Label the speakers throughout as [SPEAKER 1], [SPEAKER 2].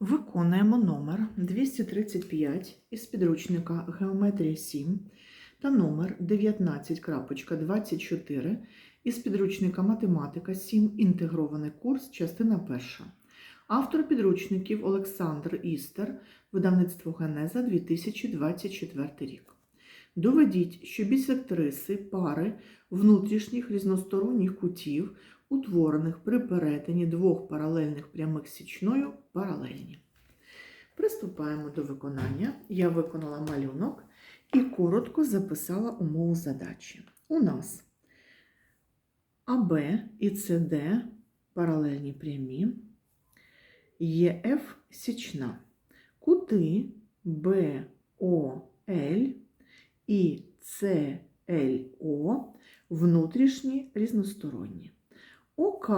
[SPEAKER 1] Виконуємо номер 235 із підручника Геометрія 7 та номер 19.24 із підручника Математика 7. Інтегрований курс, частина перша. Автор підручників Олександр Істер, видавництво Генеза 2024 рік. Доведіть, що бісектриси пари внутрішніх різносторонніх кутів утворених при перетині двох паралельних прямих січною паралельні. Приступаємо до виконання. Я виконала малюнок і коротко записала умову задачі. У нас АБ і СД паралельні прямі, ЄФ січна, кути БОЛ і СЛО внутрішні різносторонні. ОК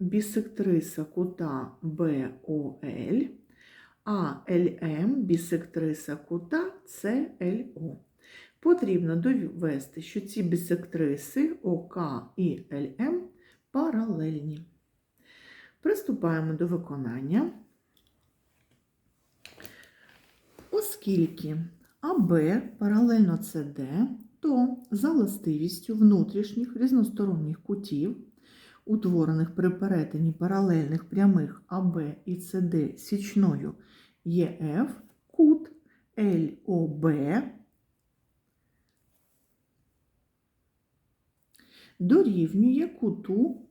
[SPEAKER 1] бісектриса кута БОЛ, а ЛМ бісектриса кута СЛО. Потрібно довести, що ці бісектриси ОК і ЛМ паралельні. Приступаємо до виконання. Оскільки АБ паралельно СД, то за властивістю внутрішніх різносторонніх кутів утворених при перетині паралельних прямих АБ і СД січною ЄФ, кут ЛОБ дорівнює куту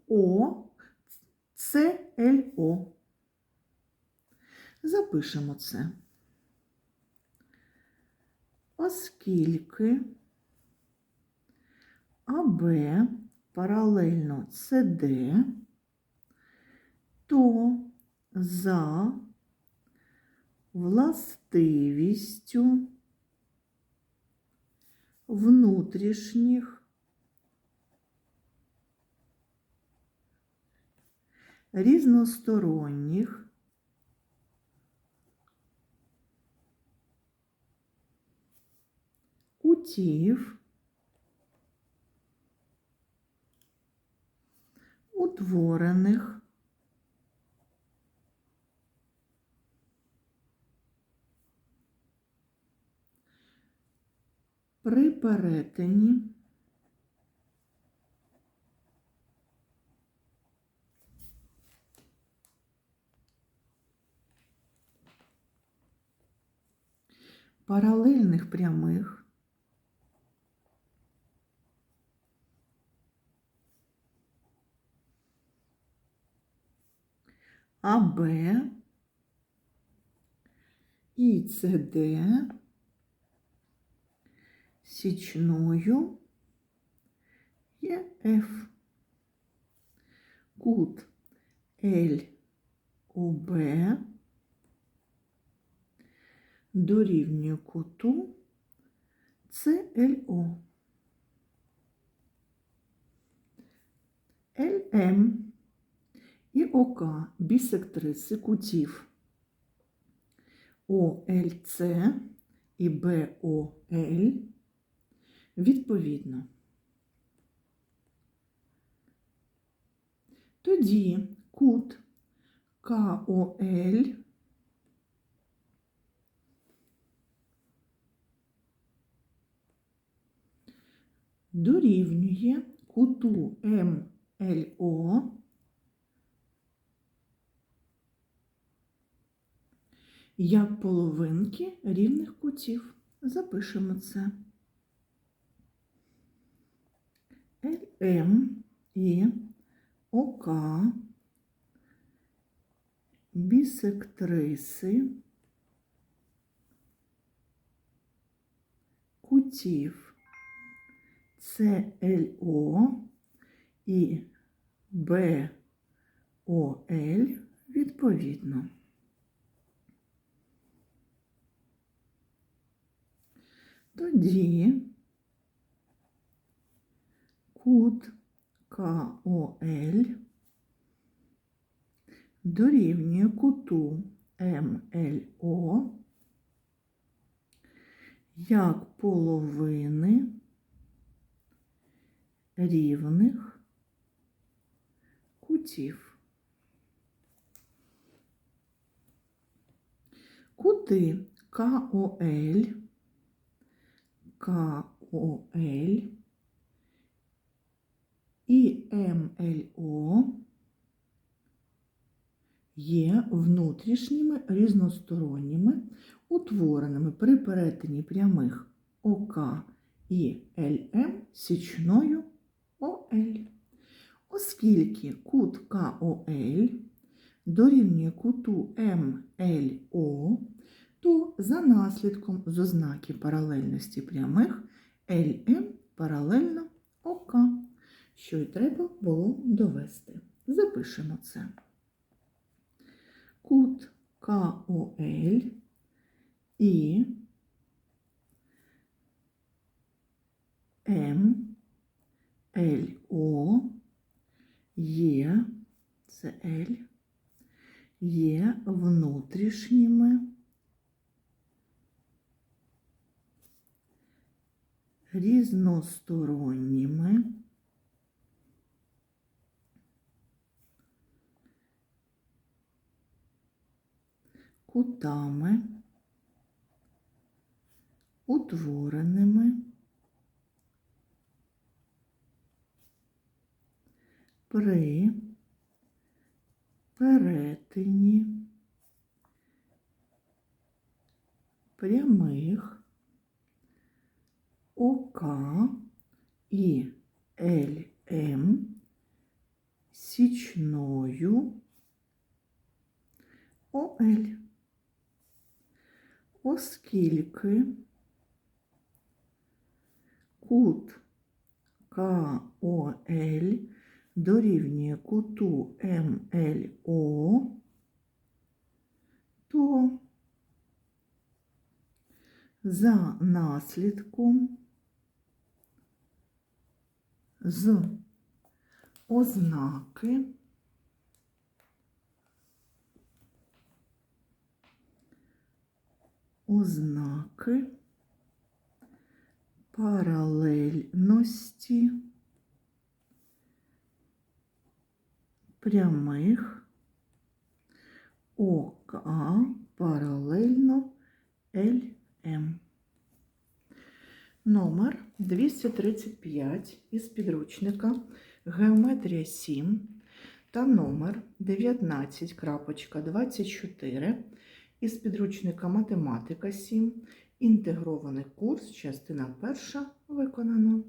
[SPEAKER 1] ОЦЛО. Запишемо це. Оскільки АБ паралельно CD, то за властивістю внутрішніх різносторонніх кутів утворених при перетині паралельних прямих АБ і СД січною. ЄФ. Кут ЛОБ дорівнює куту СЛО. ЛМ і ОК бісектриси кутів. ОЛЦ і БОЛ відповідно. Тоді кут КОЛ дорівнює куту МЛО як половинки рівних кутів. Запишемо це. ЛМ і ОК бісектриси кутів СЛО і БОЛ відповідно. Тоді кут КОЛ дорівнює куту МЛО як половини рівних кутів. Кути КОЛ, КОЛ і МЛО є внутрішніми різносторонніми, утвореними при перетині прямих ОК і ЛМ січною ОЛ. Оскільки кут КОЛ дорівнює куту МЛО, то за наслідком з ознаки паралельності прямих ЛМ паралельно ОК, що й треба було довести. Запишемо це. Кут КОЛ і МЛО є, це L, є внутрішніми різносторонніми. Кутами, утвореними. При. Перетині. Прямих ОК і ЛМ січною. ОЛ, оскільки кут КОЛ дорівнює куту МЛО, то за наслідком з ознаки ознаки паралельності прямих ОК паралельно ЛМ. Номер 235 із підручника Геометрія 7 та номер 19.24 із підручника Математика 7. Інтегрований курс, частина перша виконано.